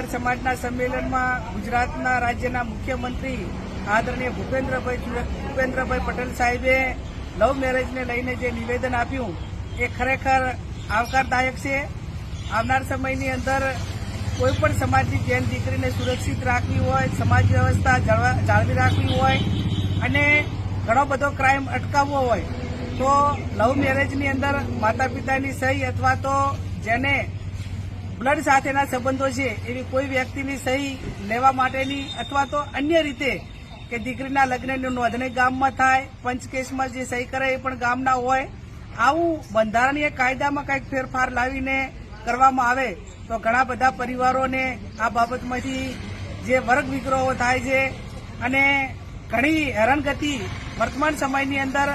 પાટીદાર સમાજના સંમેલનમાં ગુજરાતના રાજ્યના મુખ્યમંત્રી આદરણીય ભૂપેન્દ્રભાઈ ભૂપેન્દ્રભાઈ પટેલ સાહેબે લવ મેરેજને લઈને જે નિવેદન આપ્યું, એ ખરેખર આવકારદાયક છે. આવનાર સમયની અંદર કોઈપણ સમાજની જેન દીકરીને સુરક્ષિત રાખવી હોય, સમાજ વ્યવસ્થા જાળવા- રાખવી હોય અને ઘણો બધો ક્રાઇમ અટકાવવો હોય, તો લવ મેરેજની અંદર માતા પિતાની સહી અથવા તો જેને બ્લડ સાથેના સંબંધો છે, એવી કોઈ વ્યક્તિની સહી લેવા માટેની અથવા તો અન્ય રીતે કે દીકરીના લગ્નની નોંધણી ગામમાં થાય, પંચકેશમાં જે સહી કરે એ પણ ગામના હોય, આવું બંધારણીય કાયદામાં કંઈક ફેરફાર લાવીને કરવામાં આવે, તો ઘણા બધા પરિવારોને આ બાબતમાંથી જે વર્ગ વિગ્રહો થાય છે અને ઘણી હેરાનગતિ વર્તમાન સમયની અંદર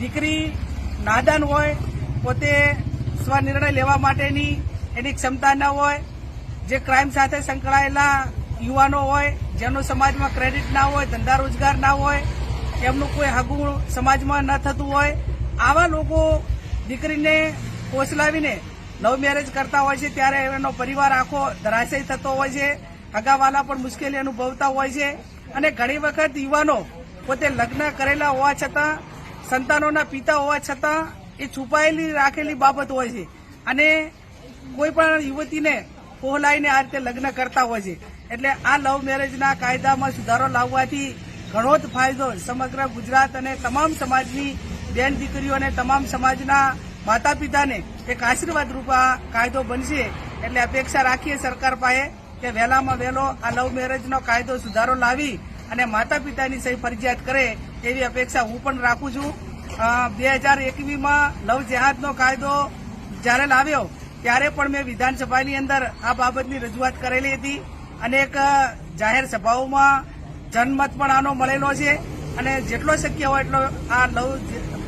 દીકરી નાદાન હોય, પોતે સ્વનિર્ણય લેવા માટેની એની ક્ષમતા ન હોય, જે ક્રાઇમ સાથે સંકળાયેલા યુવાનો હોય, જેનો સમાજમાં ક્રેડિટ ના હોય, ધંધા રોજગાર ના હોય, એમનું કોઈ હગું સમાજમાં ન થતું હોય, આવા લોકો દીકરીને કોસલાવીને લવ મેરેજ કરતા હોય છે, ત્યારે એનો પરિવાર આખો ધરાશય થતો હોય છે હગાવાલા પણ મુશ્કેલી અનુભવતા હોય છે, અને ઘણી વખત યુવાનો પોતે લગ્ન કરેલા હોવા છતાં, સંતાનોના પિતા હોવા છતાં એ છુપાયેલી રાખેલી બાબત હોય છે. અને કોઈ પણ યુવતીને પહોલાઈને આ રીતે લગ્ન કરતા હોય છે. એટલે આ લવ મેરેજના કાયદામાં સુધારો લાવવાથી ઘણો જ ફાયદો સમગ્ર ગુજરાત અને તમામ સમાજની બેન દીકરીઓ અને તમામ સમાજના માતા પિતાને એક આશીર્વાદ રૂપ આ કાયદો બનશે. એટલે અપેક્ષા રાખીએ સરકાર પાસે કે વહેલામાં વહેલો આ લવ મેરેજનો કાયદો સુધારો લાવી અને માતા પિતાની સહી ફરજિયાત કરે એવી અપેક્ષા હું પણ રાખું છું. બે હજાર એકવીસમાં લવ જેહાદનો કાયદો જ્યારે લાવ્યો ત્યારે પણ મેં વિધાનસભાની અંદર આ બાબતની રજૂઆત કરેલી હતી અનેક જાહેર સભાઓમાં જનમત પણ આનો મળેલો છે અને જેટલો શક્ય હોય એટલો આ લવ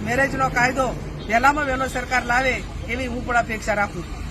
મેરેજનો કાયદો વહેલામાં વહેલો સરકાર લાવે એવી હું પણ અપેક્ષા રાખું છું.